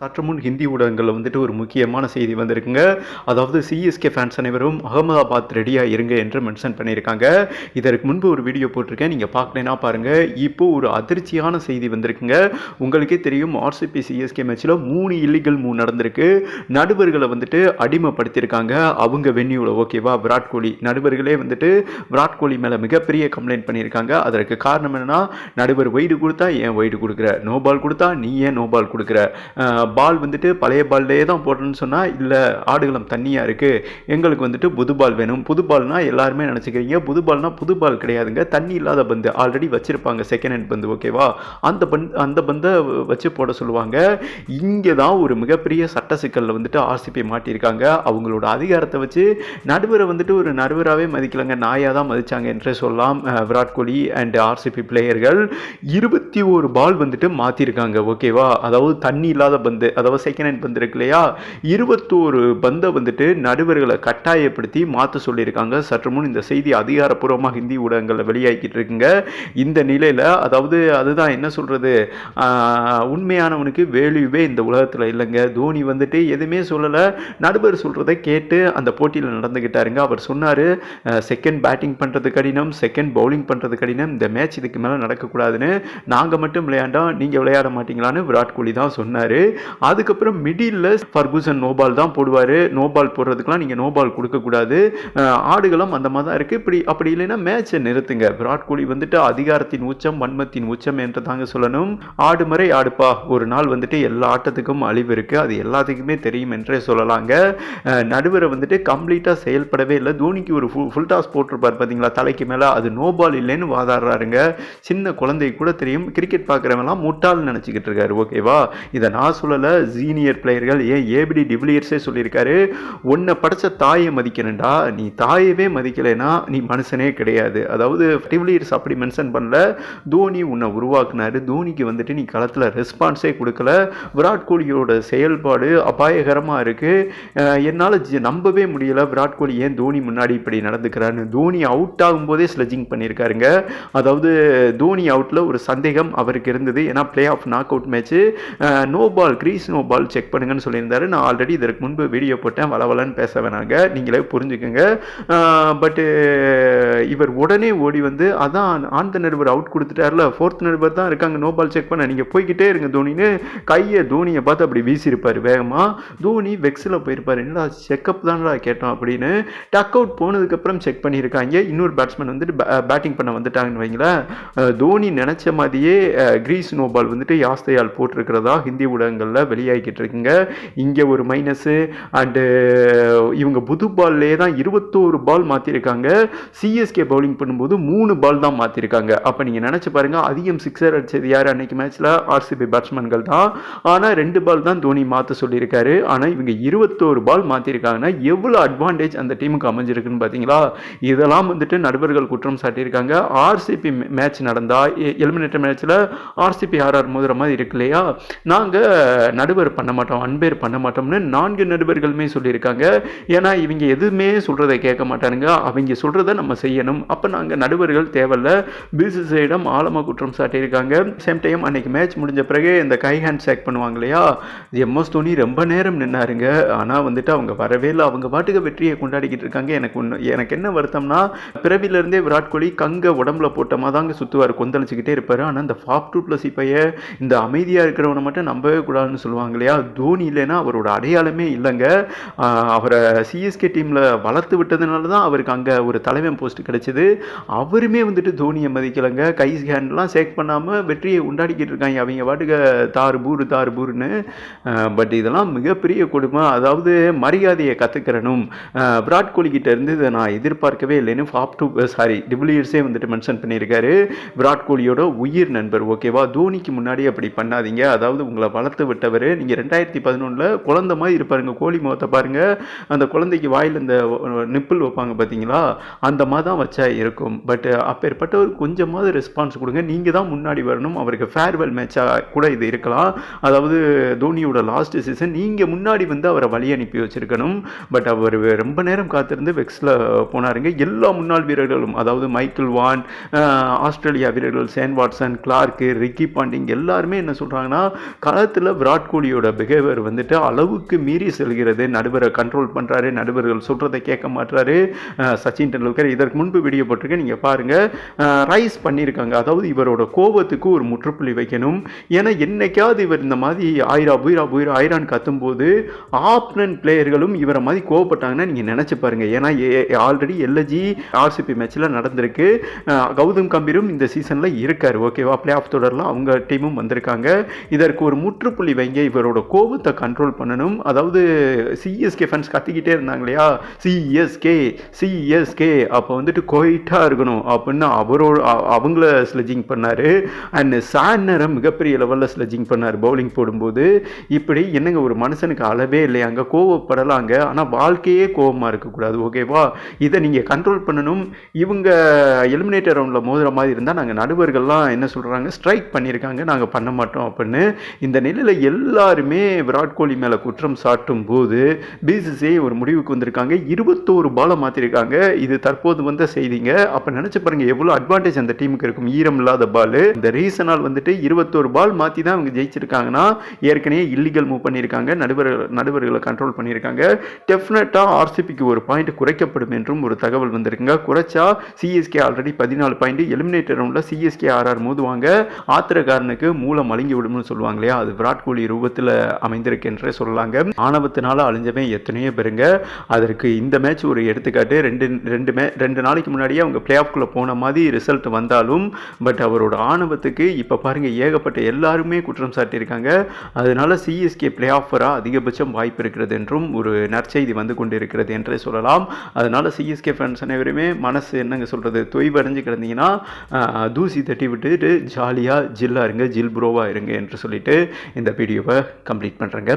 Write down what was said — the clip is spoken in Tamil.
சற்று முன் ஹிந்தி ஊடகங்களில் வந்துட்டு ஒரு முக்கியமான செய்தி வந்திருக்குங்க. அதாவது சிஎஸ்கே ஃபேன்ஸ் அனைவரும் அகமதாபாத் ரெடியாக இருங்க என்று மென்ஷன் பண்ணியிருக்காங்க. இதற்கு முன்பு ஒரு வீடியோ போட்டிருக்கேன். நீங்கள் பார்க்கலைன்னா பாருங்கள் இப்போது ஒரு அதிர்ச்சியான செய்தி வந்திருக்குங்க. உங்களுக்கே தெரியும் ஆர்சிபி சிஎஸ்கே மேட்ச்சில் மூணு இல்லீகல் மூணு நடந்திருக்கு. நடுவர்களை வந்துட்டு அடிமைப்படுத்தியிருக்காங்க. அவங்க வென்யூவில் ஓகேவா விராட் கோலி. நடுவர்களே வந்துட்டு விராட் கோலி மேலே மிகப்பெரிய கம்ப்ளைண்ட் பண்ணியிருக்காங்க. அதற்கு காரணம் என்னென்னா நடுவர் வைடு கொடுத்தா ஏன் வைடு கொடுக்குற? நோபால் கொடுத்தா நீ ஏன் நோபால் கொடுக்குற? பால் வந்துட்டு பழைய பால்லே தான் போடுறேன்னு சொன்னால் இல்லை ஆடுகளம் தண்ணியாக இருக்குது எங்களுக்கு வந்துட்டு புது பால் வேணும். புது பால்னால் எல்லாருமே நினச்சிக்கிறீங்க. புது பால்னால் புது பால் கிடையாதுங்க. தண்ணி இல்லாத பந்து ஆல்ரெடி வச்சுருப்பாங்க செகண்ட் ஹேண்ட் பந்து ஓகேவா அந்த பந்து அந்த பந்தை வச்சு போட சொல்லுவாங்க. இங்கே தான் ஒரு மிகப்பெரிய சட்ட சிக்கலில் வந்துட்டு ஆர்சிபி மாட்டியிருக்காங்க. அவங்களோட அதிகாரத்தை வச்சு நடுவரை வந்துட்டு ஒரு நடுவராகவே மதிக்கலைங்க. நாயாக தான் மதித்தாங்க என்றே சொல்லலாம் விராட் கோலி அண்ட் ஆர்சிபி பிளேயர்கள் இருபத்தி ஒரு பால் வந்துட்டு மாற்றிருக்காங்க ஓகேவா அதாவது தண்ணி இல்லாத பந்து அதாவது செகண்ட் ஹேண்ட் பந்து இருக்கு இல்லையா? இருபத்தோரு பந்தை வந்துட்டு நடுவர்களை கட்டாயப்படுத்தி மாற்ற சொல்லியிருக்காங்க. சற்று முன் இந்த செய்தி அதிகாரப்பூர்வமாக ஹிந்தி ஊடகங்களில் வெளியாகிட்டு இருக்குங்க. இந்த நிலையில் அதாவது அதுதான் என்ன சொல்கிறது உண்மையானவனுக்கு வேல்யூவே இந்த உலகத்தில் இல்லைங்க. தோனி வந்துட்டு எதுவுமே சொல்லலை. நடுவர் சொல்கிறத கேட்டு அந்த போட்டியில் நடந்துக்கிட்டாருங்க அவர் சொன்னார் செகண்ட் பேட்டிங் பண்ணுறது கடினம் செகண்ட் பவுலிங் பண்ணுறது கடினம். இந்த மேட்ச் இதுக்கு மேலே நடக்கக்கூடாதுன்னு. நாங்கள் மட்டும் விளையாண்டோம் நீங்கள் விளையாட மாட்டீங்களான்னு விராட் கோலி தான் சொன்னார். அதுக்கப்புறம் மிடில் ஃபர்கூசன் நோபால் தான் போடுவார். நோபால் போடுறதுக்கெலாம் நீங்கள் நோபால் கொடுக்கக்கூடாது ஆடுகளும் அந்த மாதிரி தான் இருக்குது இப்படி அப்படி இல்லைன்னா மேட்சை நிறுத்துங்க. விராட் கோலி வந்துட்டு அதிகாரத்தின் உச்சம் வன்மத்தின் உச்சம் என்று தாங்க சொல்லணும். ஆடு முறை ஆடுப்பா. ஒரு நாள் வந்துட்டு எல்லா ஆட்டத்துக்கும் அழிவு இருக்குது அது எல்லாத்துக்குமே தெரியும் என்றே சொல்லலாங்க. நடுவரை வந்துட்டு கம்ப்ளீட்டாக செயல்படவே இல்லை. தோனிக்கு ஒரு ஃபுல் ஃபுல் டாஸ் போட்டிருப்பார் பார்த்தீங்களா தலைக்கு மேலே. அது நோபால் இல்லைன்னு வாதாடுறாருங்க. சின்ன குழந்தை கூட தெரியும். கிரிக்கெட் பார்க்குறவங்களாம் முட்டாள்னு நினச்சிக்கிட்டு இருக்காரு. ஓகேவா? இதை நான் சொல்ல சொல்லலை சீனியர் பிளேயர்கள் ஏன் ஏபிடி டிவிலியர்ஸே சொல்லியிருக்காரு உன்னை படைச்ச தாயை மதிக்கணும்டா. நீ தாயவே மதிக்கலைன்னா நீ மனுஷனே கிடையாது. அதாவது டிவிலியர்ஸ் அப்படி மென்ஷன் பண்ணல. தோனி உன்னை உருவாக்குனாரு. தோனிக்கு வந்துட்டு நீ களத்தில் ரெஸ்பான்ஸே கொடுக்கல. விராட் கோலியோட செயல்பாடு அபாயகரமாக இருக்குது என்னால் நம்பவே முடியல. விராட் கோலி ஏன் தோனி முன்னாடி இப்படி நடந்துக்கிறான்னு தோனி அவுட் ஆகும்போதே ஸ்லெஜிங் பண்ணியிருக்காருங்க. அதாவது தோனி அவுட்டில் ஒரு சந்தேகம் அவருக்கு இருந்தது. ஏன்னா play off knock out match no ball crease no ball check பண்ணுங்கன்னு சொல்லியிருந்தாரு. நான் ஆல்ரெடி இதற்கு முன்பு வீடியோ போட்டேன். வளவலன்னு பேச வேணாங்க. நீங்களே புரிஞ்சுக்கோங்க. பட்டு இவர் உடனே ஓடி வந்து அதான் ஆந்த நடுவர் அவுட் கொடுத்துட்டார்ல. ஃபோர்த் நடுவர் தான் இருக்காங்க. நோ பால் செக் பண்ண. நீங்கள் போய்கிட்டே இருங்க தோனின்னு கையை தோனியை பார்த்து அப்படி வீசியிருப்பார் வேகமாக தோனி வெக்ஸில் போயிருப்பார். என்னடா செக்கப் தானடா கேட்டோம் அப்படின்னு டக் அவுட் போனதுக்கப்புறம் செக் பண்ணியிருக்காங்க. இன்னொரு பேட்ஸ்மேன் வந்துட்டு பேட்டிங் பண்ண வந்துட்டாங்கன்னு வைங்களேன். தோனி நினச்ச மாதிரியே கிரீஸ் நோ பால் வந்துட்டு யாஸ்தையால் போட்டிருக்கிறதா? ஹிந்தி ஊடகங்கள் ஊடகங்களில் வெளியாகிட்டு இருக்குங்க. இங்கே ஒரு மைனஸு அண்டு இவங்க புது பால்லே தான் இருபத்தோரு பால் மாற்றிருக்காங்க சிஎஸ்கே பவுலிங் பண்ணும்போது மூணு பால் தான் மாற்றிருக்காங்க அப்போ நீங்கள் நினச்சி பாருங்கள் அதிகம் சிக்ஸர் அடிச்சது யார் அன்னைக்கு மேட்ச்சில் ஆர்சிபி பேட்ஸ்மேன்கள் தான். ஆனால் ரெண்டு பால் தான் தோனி மாற்ற சொல்லியிருக்காரு. ஆனால் இவங்க இருபத்தோரு பால் மாற்றிருக்காங்கன்னா எவ்வளோ அட்வான்டேஜ் அந்த டீமுக்கு அமைஞ்சிருக்குன்னு பார்த்தீங்களா இதெல்லாம் வந்துட்டு நடுவர்கள் குற்றம் சாட்டியிருக்காங்க. ஆர்சிபி மேட்ச் நடந்தால் எலிமினேட்டர் மேட்ச்சில் ஆர்சிபி ஆர்ஆர் மோதுற மாதிரி இருக்கு இல்லையா? நாங்கள் நடுவர் பண்ண மாட்டோம் அன்பேர் பண்ண மாட்டோம்னு நான்கு நடுவர்களுமே சொல்லியிருக்காங்க. ஏன்னா இவங்க எதுவுமே சொல்கிறத கேட்க மாட்டானுங்க. அவங்க சொல்கிறத நம்ம செய்யணும். அப்போ நாங்கள் நடுவர்கள் தேவையில்ல. பிசிசிஐடம் ஆழமாக குற்றம் சாட்டியிருக்காங்க. சேம் டைம் அன்னைக்கு மேட்ச் முடிஞ்ச பிறகு இந்த கை ஹேண்ட் சேக் பண்ணுவாங்க இல்லையா? எம்எஸ் தோனி ரொம்ப நேரம் நின்னாருங்க. ஆனால் வந்துட்டு அவங்க வரவே இல்லை. அவங்க பாட்டுக்கு வெற்றியை கொண்டாடிக்கிட்டு இருக்காங்க. எனக்கு ஒன்று எனக்கு என்ன வருத்தம்னா பிறவிலேருந்தே விராட் கோலி கங்க உடம்புல போட்டமாக தாங்க சுற்றுவார் கொந்தளிச்சுக்கிட்டே இருப்பார். ஆனால் இந்த ஃபாப் டூ ப்ளஸ் இப்பைய இந்த அமைதியாக இருக்கிறவனை மட்டும் நம்பவே கூடாது கூடாதுன்னு சொல்லுவாங்க இல்லையா? தோனி இல்லைன்னா அவரோட அடையாளமே இல்லைங்க. அவரை சிஎஸ்கே டீமில் வளர்த்து விட்டதுனால தான் அவருக்கு அங்கே ஒரு தலைவன் போஸ்ட் கிடைச்சிது. அவருமே வந்துட்டு தோனியை மதிக்கலைங்க. கை ஹேண்ட்லாம் சேக் பண்ணாமல் வெற்றியை உண்டாடிக்கிட்டு இருக்காங்க. அவங்க பாட்டுக்கு தாறு பூரு தாறு பூருன்னு பட் இதெல்லாம் மிகப்பெரிய கொடுமை. அதாவது மரியாதையை கற்றுக்கிறனும் விராட் கோலி கிட்ட இருந்து இதை நான் எதிர்பார்க்கவே இல்லைன்னு ஃபாப் டூ சாரி டிபிளியர்ஸே வந்துட்டு மென்ஷன் பண்ணியிருக்காரு. விராட் கோலியோட உயிர் நண்பர் ஓகேவா தோனிக்கு முன்னாடி அப்படி பண்ணாதீங்க. அதாவது உங்களை வளர்த்து விட்டவர். நீங்கள் ரெண்டாயிரத்தி பதினொன்றில் குழந்தை மாதிரி இருப்பாருங்க கோழி முகத்தை பாருங்க. அந்த குழந்தைக்கு வாயில் இந்த நிப்பிள் வைப்பாங்க பார்த்தீங்களா அந்த மாதிரி தான் வச்சா இருக்கும். பட் அப்பேற்பட்டவர் கொஞ்சமாவது ரெஸ்பான்ஸ் கொடுங்க. நீங்கள் தான் முன்னாடி வரணும். அவருக்கு ஃபேர்வெல் மேட்சாக கூட இது இருக்கலாம். அதாவது தோனியோட லாஸ்ட் சீசன் நீங்கள் முன்னாடி வந்து அவரை வழி அனுப்பி வச்சிருக்கணும். பட் அவர் ரொம்ப நேரம் காத்திருந்து வெக்ஸில் போனாருங்க. எல்லா முன்னாள் வீரர்களும் அதாவது மைக்கேல் வான் ஆஸ்திரேலியா வீரர்கள் Shane Watson Clarke Ricky Ponting எல்லாருமே என்ன சொல்கிறாங்கன்னா களத்தில் விராட் கோலியோட பிஹேவியர் வந்துட்டு அளவுக்கு மீறி செல்கிறது. நடுவரை கண்ட்ரோல் பண்ணுறாரு நடுவர்கள் சொல்கிறதை கேட்க மாட்டாரு சச்சின் டெண்டுல்கர் இதற்கு முன்பு வீடியோ போட்டிருக்கேன் நீங்கள் பாருங்கள் ரைஸ் பண்ணியிருக்காங்க. அதாவது இவரோட கோபத்துக்கு ஒரு முற்றுப்புள்ளி வைக்கணும். ஏன்னா என்னைக்காவது இவர் இந்த மாதிரி ஆயிரா புயிரா புயிரா ஆயிரான்னு கத்தும்போது ஆப்னன் பிளேயர்களும் இவரை மாதிரி கோவப்பட்டாங்கன்னா நீங்கள் நினச்சி பாருங்கள் ஏன்னா ஆல்ரெடி எல்எஜி ஆர்சிபி மேட்ச்சில் நடந்திருக்கு. கௌதம் கம்பீரும் இந்த சீசனில் இருக்கார். ஓகேவா பிளே ஆஃப் தொடரில் அவங்க டீமும் வந்திருக்காங்க. இதற்கு ஒரு முற்றுப்புள்ளி வைங்க இவரோட கோபத்தை கண்ட்ரோல் பண்ணணும். அதாவது சிஎஸ்கே ஃபேன்ஸ் கத்திக்கிட்டே இருந்தாங்க இல்லையா சிஎஸ்கே சிஎஸ்கே அப்போ வந்துட்டு கொயிட்டாக இருக்கணும் அப்படின்னு அவரோட அவங்கள ஸ்லெஜிங் பண்ணார். அண்ட் சான்னரை மிகப்பெரிய லெவலில் ஸ்லெஜிங் பண்ணார் பவுலிங் போடும்போது. இப்படி என்னங்க ஒரு மனுஷனுக்கு அளவே இல்லையாங்க கோவப்படலாங்க. ஆனால் வாழ்க்கையே கோவமாக இருக்கக்கூடாது ஓகேவா? இதை நீங்கள் கண்ட்ரோல் பண்ணணும். இவங்க எலிமினேட்டர் ரவுண்டில் மோதுகிற மாதிரி இருந்தால் நாங்கள் நடுவர்கள்லாம் என்ன சொல்கிறாங்க ஸ்ட்ரைக் பண்ணியிருக்காங்க நாங்கள் பண்ண மாட்டோம் அப்படின்னு. இந்த நிலையில் எல்லாருமே விராட் கோலி மேலே குற்றம் சாட்டும் போது பிசிசிஐ ஒரு முடிவுக்கு வந்திருக்காங்க. இருபத்தோரு பாலை மாற்றிருக்காங்க இது தற்போது வந்த செய்திங்க. அப்போ நினச்சி பாருங்க எவ்வளோ அட்வான்டேஜ் அந்த டீமுக்கு இருக்கும். ஈரம் இல்லாத பால் இந்த ரீசனால் வந்துட்டு இருபத்தோரு பால் மாற்றி தான் அவங்க ஜெயிச்சிருக்காங்கன்னா ஏற்கனவே இல்லீகல் மூவ் பண்ணியிருக்காங்க நடுவர் நடுவர்களை கண்ட்ரோல் பண்ணியிருக்காங்க டெஃபினட்டாக ஆர்சிபிக்கு ஒரு பாயிண்ட் குறைக்கப்படும் என்றும் ஒரு தகவல் வந்திருக்குங்க. குறைச்சா சிஎஸ்கே ஆல்ரெடி பதினாலு பாயிண்ட் எலிமினேட்டர் ரவுண்டில் சிஎஸ்கே ஆர்ஆர் மோதுவாங்க. ஆத்திரக்காரனுக்கு மூலம் மலங்கி விடும்னு சொல்லுவாங்க இல்லையா? அது விராட் கோலி ரூபத்தில் அமைந்திருக்கு என்றே சொல்லலாங்க ஆணவத்தினால அழிஞ்சவன் எத்தனையோ பேருங்க. அதற்கு இந்த மேட்ச் ஒரு எடுத்துக்காட்டு. ரெண்டு ரெண்டு மே ரெண்டு நாளைக்கு முன்னாடியே அவங்க பிளே ஆஃப்குள்ளே போன மாதிரி ரிசல்ட் வந்தாலும் பட் அவரோட ஆணவத்துக்கு இப்போ பாருங்க ஏகப்பட்ட எல்லாருமே குற்றம் சாட்டியிருக்காங்க. அதனால சிஎஸ்கே பிளே ஆஃபராக அதிகபட்சம் வாய்ப்பு இருக்கிறது என்றும் ஒரு நற்செய்தி வந்து கொண்டிருக்கிறது என்றே சொல்லலாம். அதனால சிஎஸ்கே ஃபேன்ஸ் அனைவருமே மனசு என்னங்க சொல்கிறது தொய்வடைஞ்சு கிடந்தீங்கன்னா தூசி தட்டி விட்டுட்டு ஜாலியாக ஜில்லாக இருங்க ஜில் ப்ரோவாக இருங்க என்று சொல்லிட்டு இந்த வீடியோவை கம்ப்ளீட் பண்ணுறேங்க